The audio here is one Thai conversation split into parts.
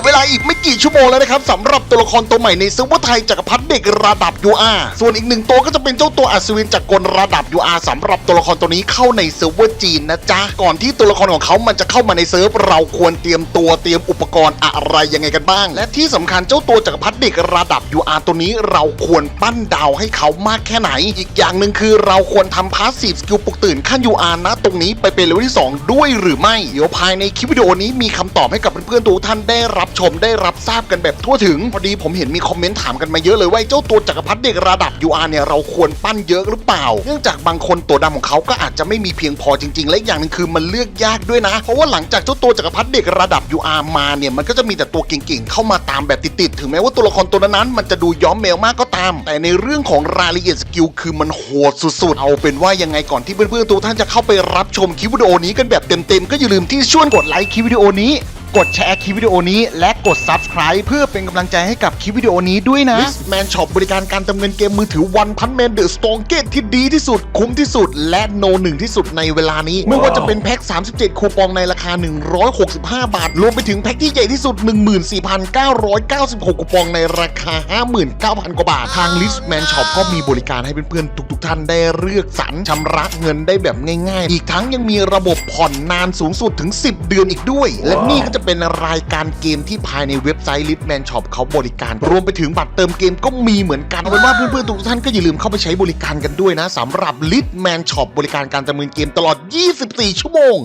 อเวลาอีกไม่กี่ชั่วโมงแล้วนะครับสำหรับตัวละครตัวใหม่ในเซิร์ฟเวอร์ไทยจักรพรรดิเด็กระดับ UR ส่วนอีกหนึ่งตัวก็จะเป็นเจ้าตัวอัศวินจากกลระดับ UR สำหรับตัวละครตัวนี้เข้าในเซิร์ฟเวอร์จีนนะจ๊ะก่อนที่ตัวละครของเขามันจะเข้ามาในเซิร์ฟเราควรเตรียมตัวเตรียมอุปกรณ์อะไรยังไงกันบ้าง และที่สำคัญเจ้าตัวจักรพรรดิเด็กระดับ UR ตัวนี้เราควรปั้นดาวให้เขามากแค่ไหน อีกอย่างหนึ่งคือเราควรทำพาสซีฟสกิลปลุกตื่นขั้น UR นะตรงนี้ไปเป็นเลเวลที่ 2 ด้วยหรือไม่ เดี๋ยวภายในคลิปวิดีโอนี้มีคำตอบให้กับเพื่อนๆทุกท่านได้รับชมได้รับทราบกันแบบทั่วถึง พอดีผมเห็นมีคอมเมนต์ถามกันมาเยอะเลยว่าเจ้าตัวจักรพรรดิเด็กระดับ UR เนี่ยเราควรปั้นเยอะหรือเปล่า เนื่องจากบางคนตัวดำของเขาก็อาจจะไม่มีเพียงพอจริง ๆ และอย่างหนึงคือมันเลือกยากด้วยนะ เพราะว่าหลังจากเจ้าตัวจักรพรรดิเด็กระดับ UR มาเนี่ยมันก็จะมีแต่ตัวเก่งๆเข้ามาตามแบบติดๆถึงแม้ว่าตัวละครตัวนั้นๆมันจะดูย้อมแมวมากก็ตาม แต่ในเรื่องของรายละเอียดสกิลคือมันโหดสุดๆ เอาเป็นว่ายังไงก่อนที่เพื่อนๆทุกท่านจะเข้าไปรับชมคลิปวิดีโอนี้กันแบบเต็มๆก็อย่าลืมที่ช่วยกดไลค์คลิปวิดีโอนี้ กดแชร์คลิปวิดีโอนี้ และกด Subscribe เพื่อเป็นกำลังใจให้กับคลิปวิดีโอนี้ด้วยนะแมนช็อปบริการการเติมเงินเกมมือถือวันพันแมนเดอะสตองเกตที่ดีที่สุด คุ้มที่สุด และโนหนึ่งที่สุดในเวลานี้ ไม่ว่าจะเป็นแพ็ค 37 คูปองในราคา 165 บาท รวมไปถึงแพ็คที่ใหญ่ที่สุด 14,996 คูปองในราคา 59,000 กว่าบาท ทางลิสแมนช็อปก็มีบริการให้เพื่อนๆทุกๆ ท่านได้เลือกสรรชำระเงินได้แบบง่าย ๆ อีกทั้งยังมีระบบผ่อนนานสูงสุดถึง 10 เดือนอีกด้วย และนี่ก็จะเป็นรายการเกมที่ภายในเว็บไซต์ลิสแมนช็อปเขาบริการ รวมไปถึงบัตรเติมเกมก็มีเหมือนกันเอาเป็นว่าเพื่อนๆทุกท่านก็อย่าลืมเข้าไปใช้บริการกันด้วยนะสำหรับลิสแมนช็อปบริการการจำเนินเกมตลอด 24 ชั่วโมง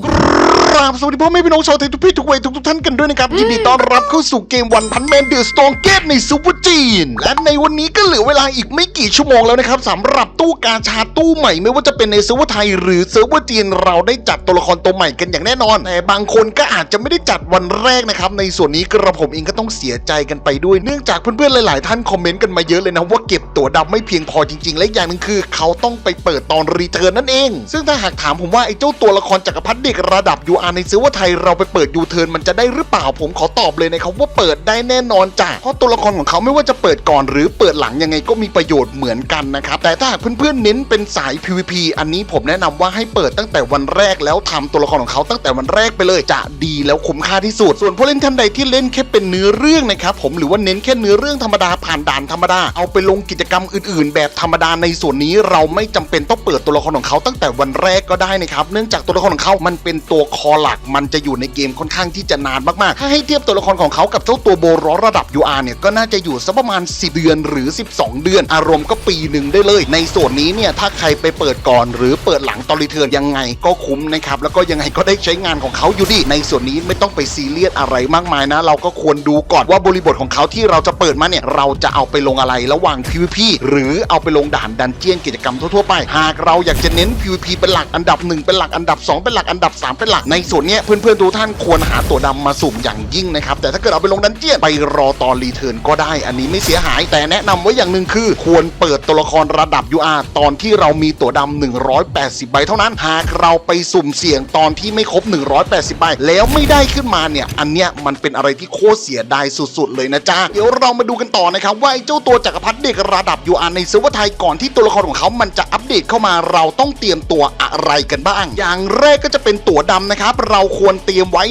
ราบสวัสดีพ่อแม่พี่น้องชาวไทยทุกเพศทุกวัยทุกๆท่านกันด้วยนะครับ ยินดีต้อนรับเข้าสู่เกมวันพันแมนเดอะสตองเกตในซูเปอร์จีน และในวันนี้ก็เหลือเวลาอีกไม่กี่ชั่วโมงแล้วนะครับสำหรับตู้กาชาตู้ใหม่ไม่ว่าจะเป็นในเซิร์ฟเวอร์ไทยหรือเซิร์ฟเวอร์จีน เราได้จัดตัวละครตัวใหม่กันอย่างแน่นอน แต่บางคนก็อาจจะไม่ได้จัดวันแรกนะครับในส่วนนี้กระผมเองก็ต้องเสียใจกันไปด้วยเนื่องจากเพื่อนๆหลาย ๆ ท่านคอมเมนต์กันมาเยอะเลยนะว่าเก็บตัวดำไม่เพียงพอจริง ๆ และอีกอย่างหนึ่งคือ เขาต้องไปเปิดตอนรีเทิร์นนั่นเอง ซึ่งถ้าหากถามผมว่าไอ้เจ้าตัวละครจักรพรรดิเด็กระดับ UR ในเซิร์ฟเวอร์ไทยเราไปเปิดยูเทิร์นมันจะได้หรือเปล่าผมขอตอบเลยนะครับว่าเปิดได้แน่นอนจ้ะเพราะตัวละครของเขาไม่ว่าจะเปิดก่อน หรือเปิดหลังยังไงก็มีประโยชน์เหมือนกันนะครับแต่ถ้าหากเพื่อนๆเน้นเป็นสาย PVP อันนี้ผมแนะนำว่าให้เปิดตั้งแต่วันแรกแล้วทำตัวละครของเขาตั้งแต่วันแรกไปเลยจะดีแล้วคุ้มค่าที่สุด ส่วนผู้เล่นท่านใดที่เล่นแค่เป็นเนื้อเรื่องนะครับผมหรือว่าเน้นแค่เนื้อเรื่องธรรมดาผ่านด่านธรรมดาเอาไปลงกิจกรรมอื่น ๆ แบบธรรมดาในส่วนนี้เราไม่จำเป็นต้องเปิดตัวละครของเขาตั้งแต่วันแรกก็ได้นะครับเนื่องจากตัวละครของเขามันเป็นตัวคอหลักมันจะอยู่ในเกมค่อนข้างที่จะนานมากๆ ถ้าให้เทียบตัวละครของเขากับเจ้าตัวโบรอระดับ UR เนี่ยก็น่าจะอยู่สักประมาณ 10 เดือนหรือ 12 เดือน อารมณ์ก็ปีหนึ่งได้เลย ในส่วนนี้เนี่ยถ้าใครไปเปิดก่อนหรือเปิดหลังตอนรีเทิร์นยังไงก็คุ้มนะครับแล้วก็ยังไงก็ได้ใช้งานของเขาอยู่ดี ในส่วนนี้ไม่ต้องไปซีเรียสอะไรมากมายนะ เราก็ควรดูก่อนว่าบริบทของเขาที่เราจะเปิดมาเนี่ยเราจะเอาไปลงอะไรระหว่าง PVP หรือเอาไปลงด่านดันเจียนกิจกรรมทั่วๆไป หากเราอยากจะเน้น PVP เป็นหลักอันดับ 1 เป็นหลักอันดับ 2 เป็นหลักอันดับ 3 เป็นหลักในในส่วนนี้เพื่อนๆทุกท่านควรหาตัวดำมาสุ่มอย่างยิ่งนะครับ แต่ถ้าเกิดเอาไปลงดันเจียนไปรอตอนรีเทิร์นก็ได้ อันนี้ไม่เสียหายแต่แนะนำไว้อย่างหนึ่งคือ ควรเปิดตัวละครระดับ UR ตอนที่เรามีตัวดำ180 ใบเท่านั้น หากเราไปสุ่มเสี่ยงตอนที่ไม่ครบ 180 ใบ แล้วไม่ได้ขึ้นมาเนี่ย อันเนี้ยมันเป็นอะไรที่โคตรเสียดายสุดๆ เลยนะจ๊ะ เดี๋ยวเรามาดูกันต่อนะครับ ว่าไอ้เจ้าตัวจักรพรรดิเด็กระดับ UR ในเซิร์ฟเวอร์ไทยก่อนที่ตัวละครของเขามันจะอัปเดตเข้ามาเราต้องเตรียมตัวอะไรกันบ้าง อย่างแรกก็จะเป็นตัวดำนะครับครับ เราควรเตรียมไว้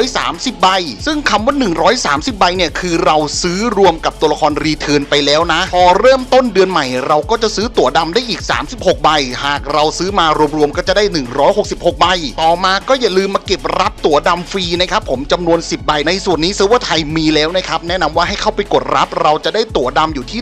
130 ใบ ซึ่งคำว่า 130 ใบเนี่ยคือเราซื้อรวมกับตัวละครรีเทิร์นไปแล้วนะ พอเริ่มต้นเดือนใหม่ เราก็จะซื้อตั๋วดำได้อีก 36 ใบ หากเราซื้อมารวมๆก็จะได้ 166 ใบ ต่อมาก็อย่าลืมมาเก็บรับตั๋วดำฟรีนะครับผมจำนวน 10 ใบในส่วนนี้เซิร์ฟเวอร์ไทยมีแล้วนะครับแนะนำว่าให้เข้าไปกดรับเราจะได้ตั๋วดำอยู่ที่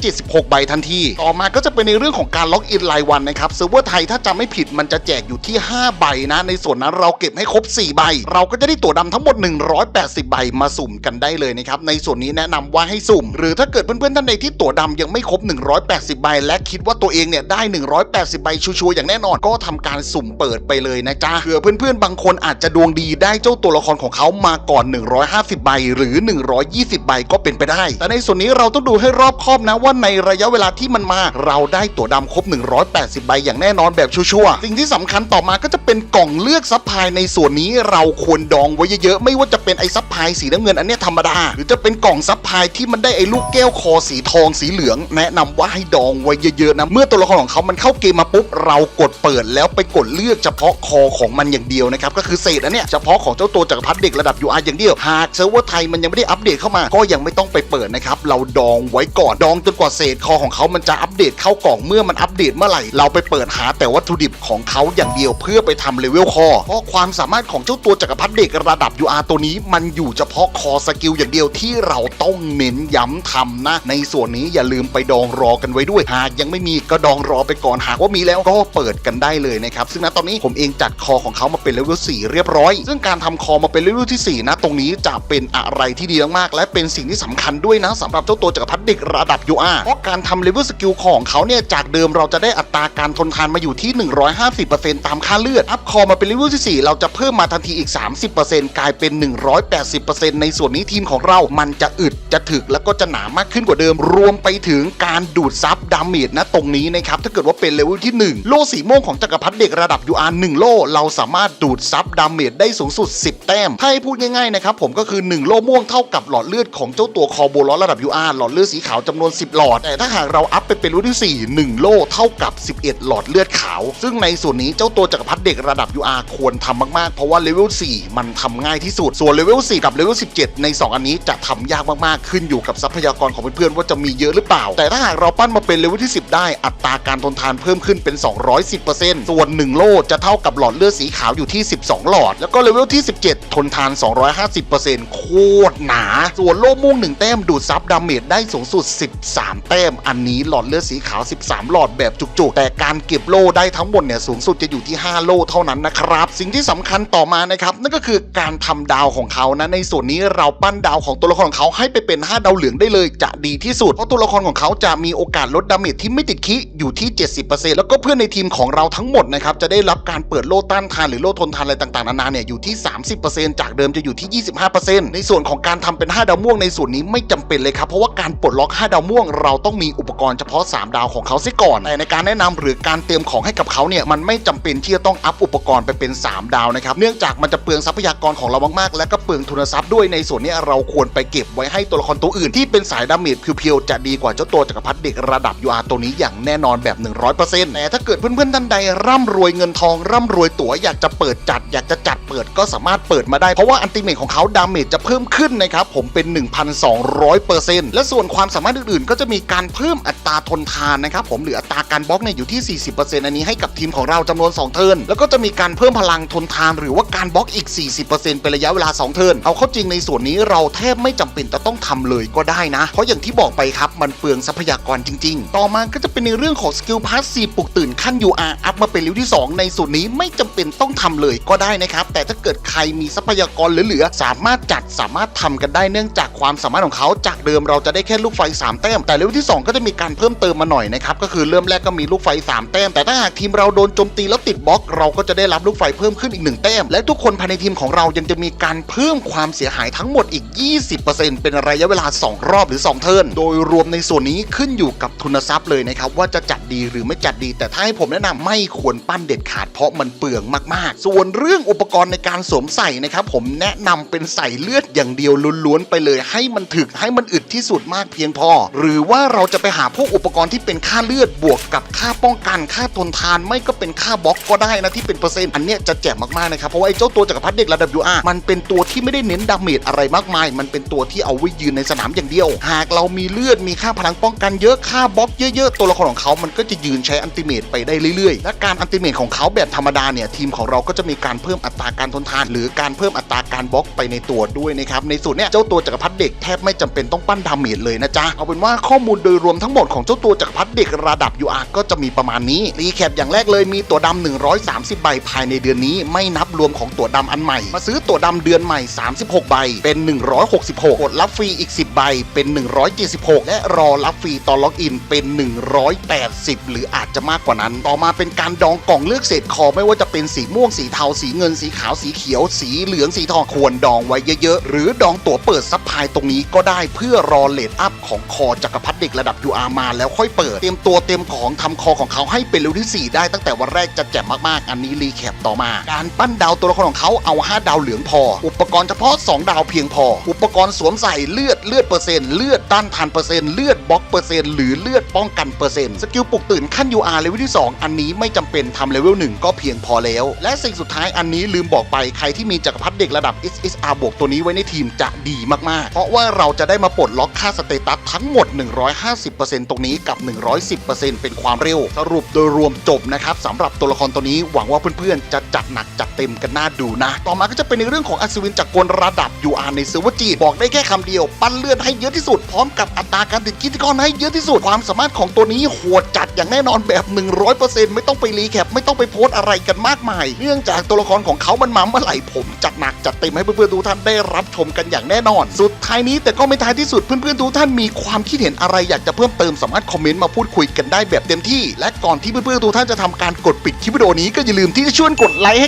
176 ใบทันทีต่อมาก็จะเป็นในเรื่องของการล็อกอินรายวันนะครับเซิร์ฟเวอร์ไทยถ้าจำไม่ผิดมันจะแจกอยู่ที่ 5 ใบนะ ในส่วนนั้นเราเก็บให้ครบ 4 ใบ เราก็จะได้ตั๋วดำทั้งหมด 180 ใบมาสุ่มกันได้เลยนะครับ ในส่วนนี้แนะนำว่าให้สุ่ม หรือถ้าเกิดเพื่อนๆท่านใดที่ตั๋วดำยังไม่ครบ 180 ใบ และคิดว่าตัวเองเนี่ยได้ 180 ใบชัวร์ๆอย่างแน่นอนก็ทำการสุ่มเปิดไปเลยนะจ๊ะเผื่อเพื่อนๆบางคนอาจจะดวงดีได้เจ้าตัวละครของเขามาก่อน 150 ใบ หรือ 120 ใบก็เป็นไปได้ แต่ในส่วนนี้เราต้องดูให้รอบคอบนะว่าในระยะเวลาที่มันมา เราได้ตั๋วดำครบ 180 ใบอย่างแน่นอนแบบชัวร์สิ่งที่สำคัญต่อมาก็จะเป็นกล่องเลือกซัพพลายในส่วนนี้เราควรดองไว้เยอะๆ ไม่ว่าจะเป็นไอ้ซัพพายสีน้ำเงินอันเนี้ยธรรมดา หรือจะเป็นกล่องซัพพายที่มันได้ไอ้ลูกแก้วคอสีทองสีเหลือง แนะนำว่าให้ดองไว้เยอะๆนะเมื่อตัวละครของเขามันเข้าเกมมาปุ๊บเรากดเปิดแล้วไปกดเลือกเฉพาะคอของมันอย่างเดียวนะครับก็คือเศษอันเนี้ยเฉพาะของเจ้าตัวจักรพรรดิเด็กระดับ UR อย่างเดียวหากเซิร์ฟเวอร์ไทยมันยังไม่ได้อัปเดตเข้ามา ก็ยังไม่ต้องไปเปิดนะครับเราดองไว้ก่อนดองจนกว่าเศษคอของเขามันจะอัปเดตเข้ากล่องเมื่อมันอัปเดตเมื่อไหร่เราไปเปิดหาแต่วัตถุดิบของเขาอย่างเดียวเพื่อไปทำเลเวลคอเพราะความสามารถของเจ้าตัวจักรพรรดิเด็กระดับ UR ตัวนี้ มันอยู่เฉพาะคอสกิลอย่างเดียวที่เราต้องเน้นย้ำทำนะ ในส่วนนี้อย่าลืมไปดองรอกันไว้ด้วย หากยังไม่มีก็ดองรอไปก่อนหากว่ามีแล้วก็เปิดกันได้เลยนะครับ ซึ่งณตอนนี้ผมเองจัดคอของเขามาเป็นเลเวล4เรียบร้อย ซึ่งการทำคอมาเป็นเลเวลที่ 4 นะ ตรงนี้จะเป็นอะไรที่ดีมากๆและเป็นสิ่งที่สำคัญด้วยนะสำหรับเจ้าตัวจักรพรรดิเด็กระดับ UR เพราะการทำเลเวลสกิลของเขาเนี่ยจากเดิมเราจะได้อัตราการทนทานมาอยู่ที่ 150%ตามค่าเลือดอัพคอมาเป็นเลเวลที่4 เราจะเพิ่มมาทันทีอีก 30%กลายเป็น 180%ในส่วนนี้ทีมของเรา มันจะอึดจะถึกแล้วก็จะหนามากขึ้นกว่าเดิม รวมไปถึงการดูดซับดาเมจนะตรงนี้นะครับถ้าเกิดว่าเป็นเลเวลที่ 1 โล่สีม่วงของจักรพรรดิเด็กระดับ UR 1 โล่เราสามารถดูดซับดาเมจได้สูงสุด 10 แต้มถ้าให้พูดง่ายๆนะครับผมก็คือ 1 โล่ม่วงเท่ากับหลอดเลือดของเจ้าตัวคอโบลอระดับ UR หลอดเลือดสีขาวจำนวน 10 หลอด แต่ถ้าหากเราอัพไปเป็นรุ่นที่ 4 1 โล่เท่ากับ 11 หลอดเลือดขาว ซึ่งในส่วนนี้เจ้าตัวจักรพรรดิเด็กระดับ UR ควรทำมากๆ เพราะว่าเลเวล4มันทำง่ายที่สุด ส่วนเลเวล4กับเลเวล17 ใน 2 อันนี้จะทำยากมากๆ ขึ้นอยู่กับทรัพยากรของเพื่อนๆว่าจะมีเยอะหรือเปล่า แต่ถ้าหากเราปั้นมาเป็นเลเวลที่ 10 ได้ อัตราการทนทานเพิ่มขึ้นเป็น 210%ส่วน 1 โลจะเท่ากับหลอดเลือดสีขาวอยู่ที่ 12 หลอด แล้วก็เลเวลที่ 17 ทนทาน 250%โคตรหนา ส่วนโล่ม่วง1แต้มดูดซับดาเมจได้สูงสุด 13 แต้ม อันนี้หลอดเลือดสีขาว 13 หลอดแบบจุกๆ แต่การเก็บโล่ได้ทั้งหมดเนี่ยสูงสุดจะอยู่ที่ 5 โล่เท่านั้นนะครับสิ่งที่ที่สำคัญต่อมานะครับนั่นก็คือการทำดาวของเขานะในส่วนนี้เราปั้นดาวของตัวละครของเขาให้ไปเป็น 5 ดาวเหลืองได้เลยจะดีที่สุด เพราะตัวละครของเขาจะมีโอกาสลดดาเมจที่ไม่ติดคิอยู่ที่ 70%แล้วก็เพื่อนในทีมของเราทั้งหมดนะครับจะได้รับการเปิดโล่ต้านทานหรือโล่ทนทานอะไรต่างๆนานาเนี่ยอยู่ที่ 30%จากเดิมจะอยู่ที่ 25%ในส่วนของการทำเป็น 5 ดาวม่วงในส่วนนี้ไม่จำเป็นเลยครับเพราะว่าการปลดล็อก 5 ดาวม่วง เราต้องมีอุปกรณ์เฉพาะ 3 ดาวของเขาเสียก่อนแต่ในการแนะนำหรือการเตรียมของให้กับเขาเนี่ยมันไม่จำเป็นที่จะต้องอัพอุปกรณ์ไปเป็น 3ดาวนะครับ เนื่องจากมันจะเปลืองทรัพยากรของเรามากๆ และก็เปลืองทุนทรัพย์ด้วยในส่วนนี้เราควรไปเก็บไว้ให้ตัวละครตัวอื่นที่เป็นสายดาเมจเพียวๆจะดีกว่าเจ้าตัวจักรพรรดิเด็กระดับ UR ตัวนี้อย่างแน่นอนแบบ 100%แต่ถ้าเกิดเพื่อนๆท่านใดร่ำรวยเงินทองร่ำรวยตั๋วอยากจะเปิดจัด อยากจะจัดเปิดก็สามารถเปิดมาได้เพราะว่าอันติเมทของเขาดาเมจจะเพิ่มขึ้นนะครับผมเป็น 1,200%และส่วนความสามารถอื่นๆ ก็จะมีการเพิ่มอัตราทนทานนะครับผมหรืออัตราการบล็อกเนี่ยอยู่ที่ 40%อันนี้ให้กับทีมของเราจำนวน 2 เทิร์นแล้วก็จะมีการเพิ่มพลังทนทานหรือว่าการบล็อกอีก 40%เป็นระยะเวลา 2 เทิร์นเอาเข้าจริงในส่วนนี้เราแทบไม่จำเป็นจะต้องทำเลยก็ได้นะ เพราะอย่างที่บอกไปครับมันเปลืองทรัพยากรจริง ๆ ต่อมาก็จะเป็นในเรื่องของสกิลพาสซีฟปลุกตื่นขั้น UR อัพมาเป็นเลเวที่ 2 ในส่วนนี้ไม่จำเป็นต้องทำเลยก็ได้นะครับ แต่ถ้าเกิดใครมีทรัพยากรเหลือๆสามารถจัดสามารถทำกันได้เนื่องจากความสามารถของเขาจากเดิมเราจะได้แค่ลูกไฟ 3 แต้ม แต่เลเวที่ 2 ก็จะมีการเพิ่มเติมมาหน่อยนะครับก็คือเริ่มแรกก็มีลูกไฟ 3 แต้ม แต่ถ้าหากทีมเราโดนโจมตีแล้วติดบล็อก เราก็จะได้รับลูกไฟเพิ่มขึ้นอีก 1 แต้ม และทุกคนภายในทีมของเรายังจะมีการเพิ่มความเสียหายทั้งหมดอีก 20%เป็นระยะเวลา 2 รอบหรือ 2 เทิร์นโดยรวมในส่วนนี้ขึ้นอยู่กับทุนทรัพย์เลยนะครับว่าจะจัดดีหรือไม่จัดดี แต่ถ้าให้ผมแนะนำไม่ควรปั้นเด็ดขาดเพราะมันเปลืองมากๆ ส่วนเรื่องอุปกรณ์ในการสวมใส่นะครับผมแนะนำเป็นใส่เลือดอย่างเดียวล้วนๆไปเลยให้มันถึกให้มันอึดที่สุดมากเพียงพอ หรือว่าเราจะไปหาพวกอุปกรณ์ที่เป็นค่าเลือดบวกกับค่าป้องกันค่าทนทานไม่ก็เป็นค่าบล็อกก็ได้นะที่เป็นเปอร์เซ็นต์อันเนี้ยจะแจมมากๆนะครับเพราะว่าไอ้เจ้าตัวจักรพรรดิเด็กระดับ UR มันเป็นตัวที่ไม่ได้เน้นดาเมจอะไรมากมาย มันเป็นตัวที่เอาไว้ยืนในสนามอย่างเดียว หากเรามีเลือดมีค่าพลังป้องกันเยอะค่าบล็อกเยอะๆ ตัวละครของเขามันก็จะยืนใช้อันติเมตไปได้เรื่อยๆ และการอันติเมตของเขาแบบธรรมดาเนี่ยทีมของเราก็จะมีการเพิ่มอัตราการทนทาน หรือการเพิ่มอัตราการบล็อกไปในตัวด้วยนะครับในส่วนเนี้ยเจ้าตัวจักรพรรดิเด็กแทบไม่จำเป็นต้องปั้นดาเมจเลยนะจ๊ะเอาเป็นว่าข้อมูลโดยรวมทั้งหมดของเจ้าตัวจักรพรรดิเด็กระดับ UR ก็จะมีประมาณนี้รีแคปอย่างแรกเลยมีตัวดำ130 ใบภายในเดือนนี้ไม่นับรวมของตัวดำอันใหม่ มาซื้อตัวดำเดือนใหม่ 36 ใบ เป็น 166 กดรับฟรีอีก 10 ใบ เป็น 176 และรอรับฟรีตอนล็อกอินเป็น 180 หรืออาจจะมากกว่านั้น ต่อมาเป็นการดองกล่องเลือกเศษคอไม่ว่าจะเป็นสีม่วงสีเทาสีเงินสีขาวสีเขียว สีเหลืองสีทองควรดองไว้เยอะๆ หรือดองตั๋วเปิดซับพลายตรงนี้ก็ได้เพื่อรอเลทอัพของคอจักรพรรดิเด็กระดับ UR มาแล้วค่อยเปิด เตรียมตัวเตรียมของทำคอของเขาให้เป็นเลเวที่ 4 ได้ตั้งแต่วันแรกจะแจ่มมากๆ อันนี้รีแคปต่อมาการปั้นดาวตัวละครของเขาเอา 5 ดาวเหลืองพอ อุปกรณ์เฉพาะ 2 ดาวเพียงพอ อุปกรณ์สวมใส่เลือดเลือดเปอร์เซ็นต์เลือดต้านทานเปอร์เซ็นต์เลือดบล็อกเปอร์เซ็นต์หรือเลือดป้องกันเปอร์เซ็นต์สกิลปลุกตื่นขั้น UR เลเวลที่ 2 อันนี้ไม่จำเป็นทำเลเวล1ก็เพียงพอแล้ว และสิ่งสุดท้ายอันนี้ลืมบอกไปใครที่มีจักรรพรรดิเด็กระดับ SSR บวกตัวนี้ไว้ในทีมจะดีมากๆ เพราะว่าเราจะได้มาปลดล็อกค่าสเตตัสทั้งหมด 150%ตรงนี้กับ 110%เป็นความเร็ว สรุปโดยรวมจบนะครับสำหรับตัวละครตัวนี้หวังว่าเพื่อนๆจะจัดหนักจัดเต็มกันน่าดูนะ ต่อมาก็จะเป็นในเรื่องของอัศวินจากกลระดับ UR ในเซิร์ฟเวอร์จีบอกได้แค่คำเดียว ปั้นเลือดให้เยอะที่สุด พร้อมกับอัตราการติดคิติคอนให้เยอะที่สุด ความสามารถของตัวนี้โหดจัดอย่างแน่นอนแบบ 100%ไม่ต้องไปรีแคปไม่ต้องไปโพสอะไรกันมากมาย เนื่องจากตัวละครของเขามันมาเมื่อไหร่ผมจัดหนักจัดเต็มให้เพื่อนๆทุกท่านได้รับชมกันอย่างแน่นอน สุดท้ายนี้แต่ก็ไม่ท้ายที่สุดเพื่อนๆทุกท่านมีความคิดเห็นอะไรอยากจะเพิ่มเติมสามารถคอมเมนต์มาพูดคุยกันได้แบบเต็มที่ และก่อนที่เพื่อนๆทุกท่านจะทำการกดปิดคลิปวิดีโอนี้ก็อย่าลืมที่จะช่วยกดไลค์ให้